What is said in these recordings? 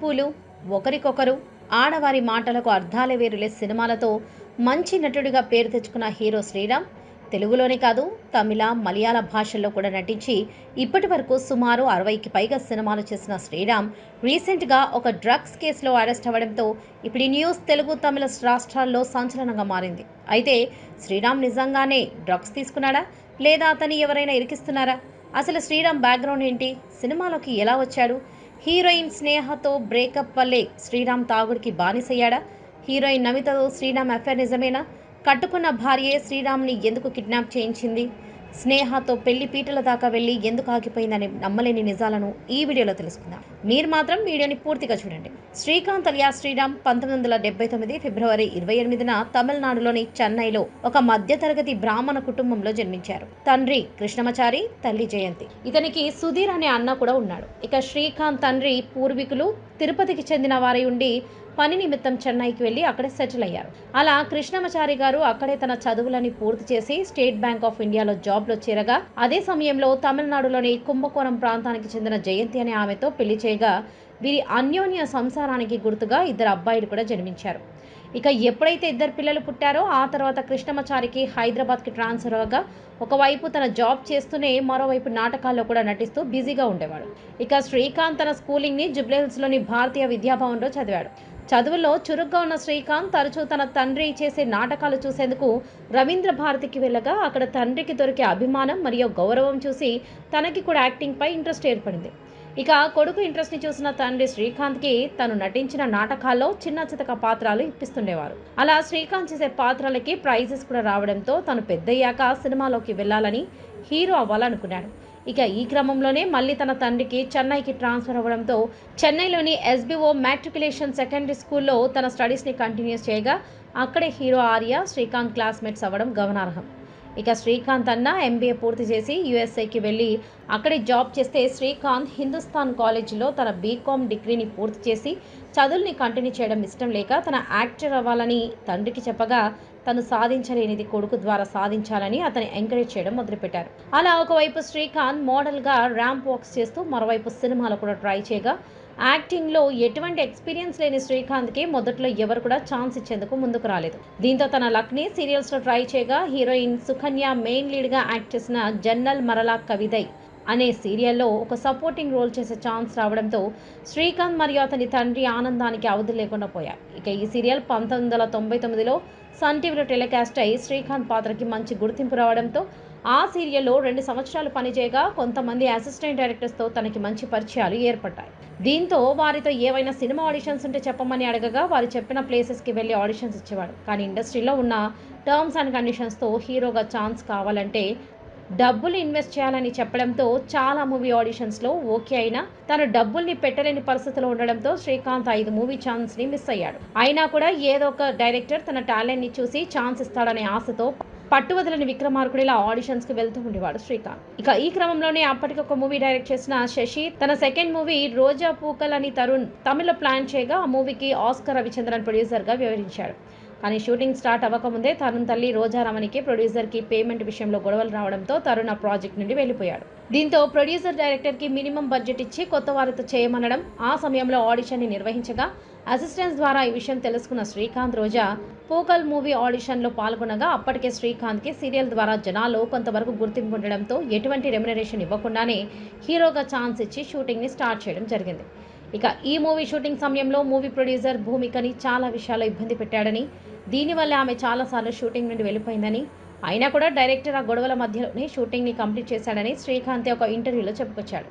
పూలు ఒకరికొకరు ఆడవారి మాటలకు అర్థాలే వేరులే సినిమాలతో మంచి నటుడిగా పేరు తెచ్చుకున్న హీరో శ్రీరామ్ తెలుగులోనే కాదు తమిళ మలయాళ భాషల్లో కూడా నటించి ఇప్పటి వరకు సుమారు అరవైకి పైగా సినిమాలు చేసిన శ్రీరామ్ రీసెంట్గా ఒక డ్రగ్స్ కేసులో అరెస్ట్ అవ్వడంతో ఇప్పుడు ఈ న్యూస్ తెలుగు తమిళ రాష్ట్రాల్లో సంచలనంగా మారింది. అయితే శ్రీరామ్ నిజంగానే డ్రగ్స్ తీసుకున్నాడా? లేదా అతని ఎవరైనా ఇరికిస్తున్నారా? అసలు శ్రీరామ్ బ్యాక్గ్రౌండ్ ఏంటి? సినిమాలోకి ఎలా వచ్చాడు? హీరోయిన్ స్నేహతో బ్రేకప్ వల్లే శ్రీరామ్ తాగుడికి బానిసయ్యాడా? హీరోయిన్ నమితతో శ్రీరామ్ అఫైర్ నిజమేనా? కట్టుకున్న భార్యే శ్రీరామ్ని ఎందుకు కిడ్నాప్ చేయించింది? స్నేహతో పెళ్ళి పీటల దాకా వెళ్ళి ఎందుకు ఆగిపోయిందని నమ్మలేని నిజాలను ఈ వీడియోలో తెలుసుకుందాం. మీరు మాత్రం వీడియోని పూర్తిగా చూడండి. శ్రీకాంత్ అలియా శ్రీరామ్ పంతొమ్మిది వందల డెబ్బై తొమ్మిది ఫిబ్రవరి ఇరవై ఎనిమిదిన తమిళనాడులోని చెన్నైలో ఒక మధ్యతరగతి బ్రాహ్మణ కుటుంబంలో జన్మించారు. తండ్రి కృష్ణమచారి తల్లి జయంతి. ఇతనికి సుధీర్ అనే అన్న కూడా ఉన్నాడు. ఇక శ్రీకాంత్ తండ్రి పూర్వీకులు తిరుపతికి చెందిన వారై ఉండి పని నిమిత్తం చెన్నైకి వెళ్ళి అక్కడే సెటిల్ అయ్యారు. అలా కృష్ణమచారి గారు అక్కడే తన చదువులని పూర్తి చేసి స్టేట్ బ్యాంక్ ఆఫ్ ఇండియాలో జాబ్లో చేరగా అదే సమయంలో తమిళనాడులోని కుంభకోణం ప్రాంతానికి చెందిన జయంతి అనే ఆమెతో పెళ్ళి చేయగా వీరి అన్యోన్య సంసారానికి గుర్తుగా ఇద్దరు అబ్బాయిలు కూడా జన్మించారు. ఇక ఎప్పుడైతే ఇద్దరు పిల్లలు పుట్టారో ఆ తర్వాత కృష్ణమచారికి హైదరాబాద్కి ట్రాన్స్ఫర్ అవగా ఒకవైపు తన జాబ్ చేస్తూనే మరోవైపు నాటకాల్లో కూడా నటిస్తూ బిజీగా ఉండేవాడు. ఇక శ్రీకాంత్ తన స్కూలింగ్ని జుబ్లీహిల్స్లోని భారతీయ విద్యాభవన్లో చదివాడు. చదువులో చురుగ్గా ఉన్న శ్రీకాంత్ తరచూ తన తండ్రి చేసే నాటకాలు చూసేందుకు రవీంద్ర భారతికి వెళ్ళగా అక్కడ తండ్రికి దొరికే అభిమానం మరియు గౌరవం చూసి తనకి కూడా యాక్టింగ్పై ఇంట్రెస్ట్ ఏర్పడింది. ఇక కొడుకు ఇంట్రెస్ట్ని చూసిన తండ్రి శ్రీకాంత్కి తను నటించిన నాటకాల్లో చిన్న చితక పాత్రలు ఇప్పిస్తుండేవారు. అలా శ్రీకాంత్ చేసే పాత్రలకి ప్రైజెస్ కూడా రావడంతో తను పెద్దయ్యాక సినిమాలోకి వెళ్ళాలని హీరో అవ్వాలనుకున్నాడు. ఇక ఈ క్రమంలోనే మళ్ళీ తన తండ్రికి చెన్నైకి ట్రాన్స్ఫర్ అవ్వడంతో చెన్నైలోని ఎస్బీఓ మ్యాట్రికులేషన్ సెకండరీ స్కూల్లో తన స్టడీస్ని కంటిన్యూస్ చేయగా అక్కడే హీరో ఆర్య శ్రీకాంత్ క్లాస్మేట్స్ అవ్వడం గమనార్హం. ఇక శ్రీకాంత్ అన్న ఎంబీఏ పూర్తి చేసి యుఎస్ఏకి వెళ్ళి అక్కడే జాబ్ చేస్తే శ్రీకాంత్ హిందుస్థాన్ కాలేజీలో తన బీకామ్ డిగ్రీని పూర్తి చేసి చదువుల్ని కంటిన్యూ చేయడం ఇష్టం లేక తన యాక్టర్ అవ్వాలని తండ్రికి చెప్పగా తను సాధించలేనిది కొడుకు ద్వారా సాధించాలని అతని ఎంకరేజ్ చేయడం మొదలుపెట్టారు. అలా ఒకవైపు శ్రీకాంత్ మోడల్గా ర్యాంప్ వాక్స్ చేస్తూ మరోవైపు సినిమాలు కూడా ట్రై చేయగా యాక్టింగ్లో ఎటువంటి ఎక్స్పీరియన్స్ లేని శ్రీకాంత్కి మొదట్లో ఎవరు కూడా ఛాన్స్ ఇచ్చేందుకు ముందుకు రాలేదు. దీంతో తన లక్ని సీరియల్స్లో ట్రై చేయగా హీరోయిన్ సుకన్య మెయిన్ లీడ్గా యాక్ట్ చేసిన జన్నల్ మరలా కవిదై అనే సీరియల్లో ఒక సపోర్టింగ్ రోల్ చేసే ఛాన్స్ రావడంతో శ్రీకాంత్ మరియు అతని తండ్రి ఆనందానికి అవధి లేకుండా పోయారు. ఇక ఈ సీరియల్ పంతొమ్మిది వందల తొంభై తొమ్మిదిలో సన్ టీవీలో టెలికాస్ట్ అయి శ్రీకాంత్ పాత్రకి మంచి గుర్తింపు రావడంతో ఆ సీరియల్లో రెండు సంవత్సరాలు పనిచేయగా కొంతమంది అసిస్టెంట్ డైరెక్టర్స్తో తనకి మంచి పరిచయాలు ఏర్పడ్డాయి. దీంతో వారితో ఏవైనా సినిమా ఆడిషన్స్ ఉంటే చెప్పమని అడగగా వారు చెప్పిన ప్లేసెస్కి వెళ్ళి ఆడిషన్స్ ఇచ్చేవాడు. కానీ ఇండస్ట్రీలో ఉన్న టర్మ్స్ అండ్ కండిషన్స్తో హీరోగా ఛాన్స్ కావాలంటే డబ్బులు ఇన్వెస్ట్ చేయాలని చెప్పడంతో చాలా మూవీ ఆడిషన్స్లో ఓకే అయినా తను డబ్బుల్ని పెట్టలేని పరిస్థితిలో ఉండడంతో శ్రీకాంత్ ఐదు మూవీ ఛాన్స్ని మిస్ అయ్యాడు. అయినా కూడా ఏదో ఒక డైరెక్టర్ తన టాలెంట్ని చూసి ఛాన్స్ ఇస్తాడనే ఆశతో పట్టువదలని విక్రమార్కుడిలా ఆడిషన్స్కి వెళ్తూ ఉండేవాడు శ్రీకాంత్. ఇక ఈ క్రమంలోనే అప్పటికి ఒక మూవీ డైరెక్ట్ చేసిన శశి తన సెకండ్ మూవీ రోజా పూకల్ అని తరుణ్ తమిళ ప్లాన్ చేయగా ఆ మూవీకి ఆస్కర్ రవిచంద్రన్ ప్రొడ్యూసర్గా వివరించాడు కానీ షూటింగ్ స్టార్ట్ అవ్వకముందే తరుణ్ తల్లి రోజారమణికి ప్రొడ్యూసర్కి పేమెంట్ విషయంలో గొడవలు రావడంతో తరుణ్ ఆ ప్రాజెక్ట్ నుండి వెళ్ళిపోయాడు. దీంతో ప్రొడ్యూసర్ డైరెక్టర్కి మినిమం బడ్జెట్ ఇచ్చి కొత్త వారితో చేయమనడం ఆ సమయంలో ఆడిషన్ని నిర్వహించగా అసిస్టెంట్స్ ద్వారా ఈ విషయం తెలుసుకున్న శ్రీకాంత్ రోజా పోకల్ మూవీ ఆడిషన్లో పాల్గొనగా అప్పటికే శ్రీకాంత్కి సీరియల్ ద్వారా జనాల్లో కొంతవరకు గుర్తింపు ఉండడంతో ఎటువంటి రెమ్యునరేషన్ ఇవ్వకుండానే హీరోగా ఛాన్స్ ఇచ్చి షూటింగ్ని స్టార్ట్ చేయడం జరిగింది. ఇక ఈ మూవీ షూటింగ్ సమయంలో మూవీ ప్రొడ్యూసర్ భూమికని చాలా విషయాల్లో ఇబ్బంది పెట్టాడని దీనివల్ల ఆమె చాలాసార్లు షూటింగ్ నుండి వెళ్ళిపోయిందని అయినా కూడా డైరెక్టర్ ఆ గొడవల మధ్యలోనే షూటింగ్ని కంప్లీట్ చేశాడని శ్రీకాంత్ ఒక ఇంటర్వ్యూలో చెప్పుకొచ్చాడు.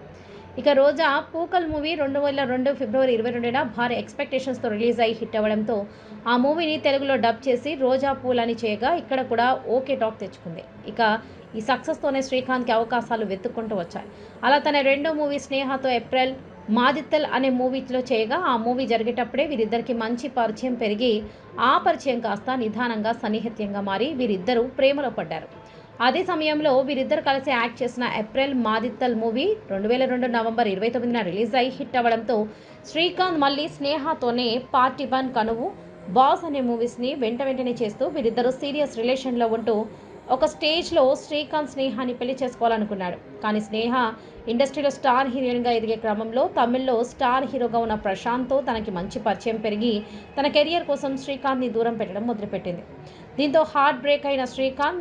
ఇక రోజా పూకల్ మూవీ రెండు వేల రెండు ఫిబ్రవరి ఇరవై రెండున భారీ ఎక్స్పెక్టేషన్స్తో రిలీజ్ అయ్యి హిట్ అవ్వడంతో ఆ మూవీని తెలుగులో డబ్ చేసి రోజా పూల్ అని చేయగా ఇక్కడ కూడా ఓకే టాక్ తెచ్చుకుంది. ఇక ఈ సక్సెస్తోనే శ్రీకాంత్కి అవకాశాలు వెతుక్కుంటూ వచ్చాయి. అలా తన రెండో మూవీ స్నేహతో ఏప్రిల్ మాదిత్తల్ అనే మూవీలో చేయగా ఆ మూవీ జరిగేటప్పుడే వీరిద్దరికి మంచి పరిచయం పెరిగి ఆ పరిచయం కాస్త నిదానంగా సన్నిహిత్యంగా మారి వీరిద్దరూ ప్రేమలో పడ్డారు. అదే సమయంలో వీరిద్దరు కలిసి యాక్ట్ చేసిన ఏప్రిల్ మాదిత్తల్ మూవీ రెండు వేల రెండు నవంబర్ ఇరవై తొమ్మిదిన రిలీజ్ అయి హిట్ అవ్వడంతో శ్రీకాంత్ మళ్ళీ స్నేహతోనే పార్టీ వన్ కనువు బాస్ అనే మూవీస్ని వెంట వెంటనే చేస్తూ వీరిద్దరూ సీరియస్ రిలేషన్లో ఉంటూ ఒక స్టేజ్లో శ్రీకాంత్ స్నేహాన్ని పెళ్ళి చేసుకోవాలనుకున్నాడు. కానీ స్నేహ ఇండస్ట్రీలో స్టార్ హీరోయిన్గా ఎదిగే క్రమంలో తమిళ్ళో స్టార్ హీరోగా ఉన్న ప్రశాంత్తో తనకి మంచి పరిచయం పెరిగి తన కెరియర్ కోసం శ్రీకాంత్ని దూరం పెట్టడం మొదలుపెట్టింది. దీంతో హార్ట్ బ్రేక్ అయిన శ్రీకాంత్